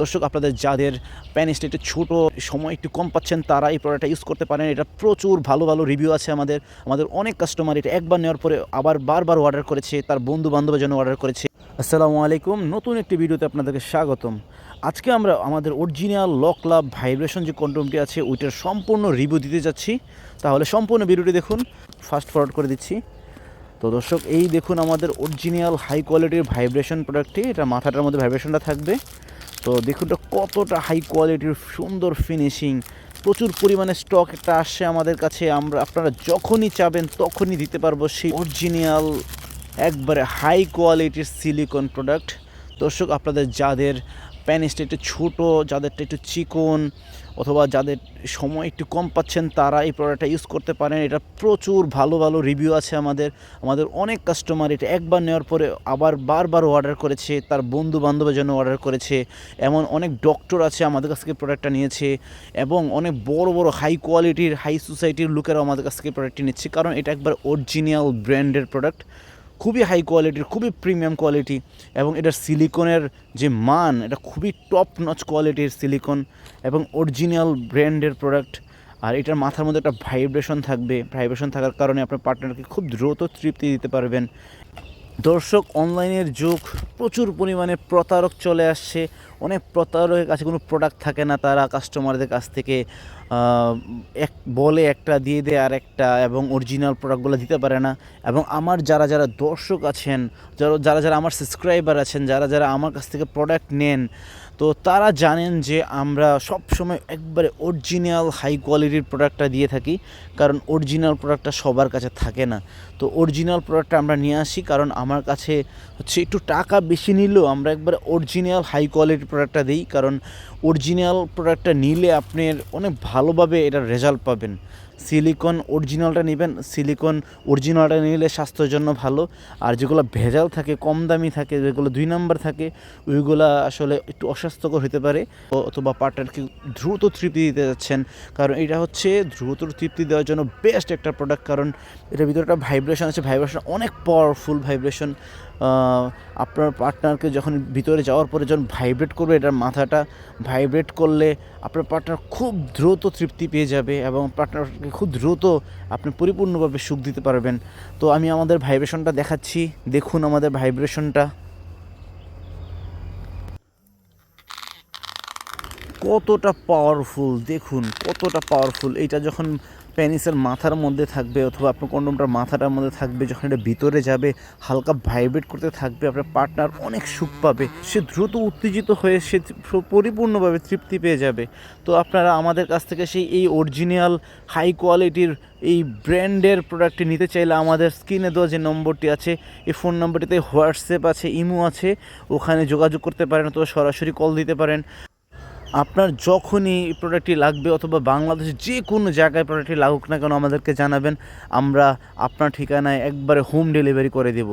দর্শক, আপনাদের যাদের প্যানিসটা একটু ছোটো সময় একটু কম পাচ্ছেন, তারা এই প্রোডাক্টটা ইউজ করতে পারেন। এটা প্রচুর ভালো ভালো রিভিউ আছে আমাদের। আমাদের অনেক কাস্টমার এটা একবার নেওয়ার পরে আবার বারবার অর্ডার করেছে, তার বন্ধু বান্ধবের জন্য অর্ডার করেছে। আসসালামু আলাইকুম, নতুন একটি ভিডিওতে আপনাদেরকে স্বাগতম। আজকে আমরা আমাদের অরিজিনাল লক লাভ ভাইব্রেশন যে কন্ডমটি আছে, ওইটার সম্পূর্ণ রিভিউ দিতে যাচ্ছি। তাহলে সম্পূর্ণ ভিডিওটি দেখুন ফাস্ট ফরওয়ার্ড করে দিচ্ছি। তো দর্শক, এই দেখুন আমাদের অরিজিনাল হাই কোয়ালিটির ভাইব্রেশন প্রোডাক্টটি এটা মাথাটার মধ্যে ভাইব্রেশনটা থাকবে। তো দেখুন এটা কতটা হাই কোয়ালিটির সুন্দর ফিনিশিং প্রচুর পরিমাণে স্টক একটা আসে আমাদের কাছে। আমরা, আপনারা যখনই চাবেন তখনই দিতে পারব সেই অরিজিনাল একবারে হাই কোয়ালিটির সিলিকন প্রোডাক্ট দর্শক, আপনাদের যাদের প্যানিসটা একটু ছোটো, যাদেরটা একটু চিকন, অথবা যাদের সময় একটু কম পাচ্ছেন তারা এই প্রোডাক্টটা ইউজ করতে পারেন। এটা প্রচুর ভালো ভালো রিভিউ আছে আমাদের। আমাদের অনেক কাস্টমার এটা একবার নেওয়ার পরে আবার বারবার অর্ডার করেছে, তার বন্ধু বান্ধবের জন্য অর্ডার করেছে। এমন অনেক ডক্টর আছে আমাদের কাছ থেকে প্রোডাক্টটা নিয়েছে, এবং অনেক বড় বড় হাই কোয়ালিটির হাই সোসাইটির লোকেরাও আমাদের কাছ থেকে প্রোডাক্টটি নিচ্ছে, কারণ এটা একবার অরিজিনাল ব্র্যান্ডের প্রোডাক্ট খুবই হাই কোয়ালিটির খুবই প্রিমিয়াম কোয়ালিটি এবং এটার সিলিকনের যে মান, এটা খুবই টপ নচ কোয়ালিটির সিলিকন এবং অরিজিনাল ব্র্যান্ডের প্রোডাক্ট আর এটার মাথার মধ্যে একটা ভাইব্রেশন থাকবে। ভাইব্রেশন থাকার কারণে আপনার পার্টনারকে খুব দ্রুত তৃপ্তি দিতে পারবেন। দর্শক অনলাইনের যুগ, প্রচুর পরিমাণে প্রতারক চলে আসছে। অনেক প্রতারকের কাছে কোনো প্রোডাক্ট থাকে না, তারা কাস্টমারদের কাছ থেকে এক বলে একটা দিয়ে দেয় আর একটা এবং অরিজিনাল প্রোডাক্টগুলো দিতে পারে না। এবং আমার যারা যারা দর্শক আছেন, যারা যারা যারা আমার সাবস্ক্রাইবার আছেন, যারা যারা আমার কাছ থেকে প্রোডাক্ট নেন, তো তারা জানেন যে আমরা সব সময় একবারে অরিজিনাল হাই কোয়ালিটির প্রোডাক্টটা দিয়ে থাকি, কারণ অরিজিনাল প্রোডাক্টটা সবার কাছে থাকে না। তো অরিজিনাল প্রোডাক্টটা আমরা নিয়ে আসি, কারণ আমার কাছে হচ্ছে একটু টাকা বেশি নিলেও আমরা একবারে অরিজিনাল হাই কোয়ালিটির প্রোডাক্টটা দিই, কারণ অরিজিনাল প্রোডাক্টটা নিলে আপনার অনেক ভালোভাবে এটার রেজাল্ট পাবেন। সিলিকন অরিজিনালটা নেবেন সিলিকন অরিজিনালটা নিলে স্বাস্থ্যের জন্য ভালো। আর যেগুলো ভেজাল থাকে, কম দামি থাকে, যেগুলো দুই নাম্বার থাকে, ওইগুলো আসলে একটু অস্বাস্থ্যকর হতে পারে। অথবা পার্টনারকে দ্রুত তৃপ্তি দিতে যাচ্ছেন। কারণ এটা হচ্ছে দ্রুত তৃপ্তি দেওয়ার জন্য বেস্ট একটা প্রোডাক্ট কারণ এটার ভিতরে একটা ভাইব্রেশন আছে ভাইব্রেশন অনেক পাওয়ারফুল ভাইব্রেশন আপনার পার্টনারকে যখন ভিতরে যাওয়ার পরে যখন ভাইব্রেট করবে, এটার মাথাটা ভাইব্রেট করলে আপনার পার্টনার খুব দ্রুত তৃপ্তি পেয়ে যাবে এবং পার্টনারকে খুব দ্রুত আপনি পরিপূর্ণভাবে সুখ দিতে পারবেন। তো আমি আমাদের ভাইব্রেশনটা দেখাচ্ছি। দেখুন আমাদের ভাইব্রেশনটা কতটা পাওয়ারফুল দেখুন কতটা পাওয়ারফুল এটা যখন প্যানিসের মাথার মধ্যে থাকবে অথবা আপনার কন্ডমটার মাথাটার মধ্যে থাকবে, যখন এটা ভিতরে যাবে, হালকা ভাইব্রেট করতে থাকবে, আপনার পার্টনার অনেক সুখ পাবে। সে দ্রুত উত্তেজিত হয়ে সে পরিপূর্ণভাবে তৃপ্তি পেয়ে যাবে। তো আপনারা আমাদের কাছ থেকে সেই, এই অরিজিনাল হাই কোয়ালিটির এই ব্র্যান্ডের প্রোডাক্টটি নিতে চাইলে আমাদের স্ক্রিনে দেওয়া যে নম্বরটি আছে, এই ফোন নম্বরটিতে হোয়াটসঅ্যাপ আছে, ইমো আছে, ওখানে যোগাযোগ করতে পারেন অথবা সরাসরি কল দিতে পারেন। আপনার যখনই প্রোডাক্টটি লাগবে অথবা বাংলাদেশের যে কোনো জায়গায় প্রোডাক্টটি লাগুক না কেন আমাদেরকে জানাবেন, আমরা আপনার ঠিকানায় একবারে হোম ডেলিভারি করে দেব।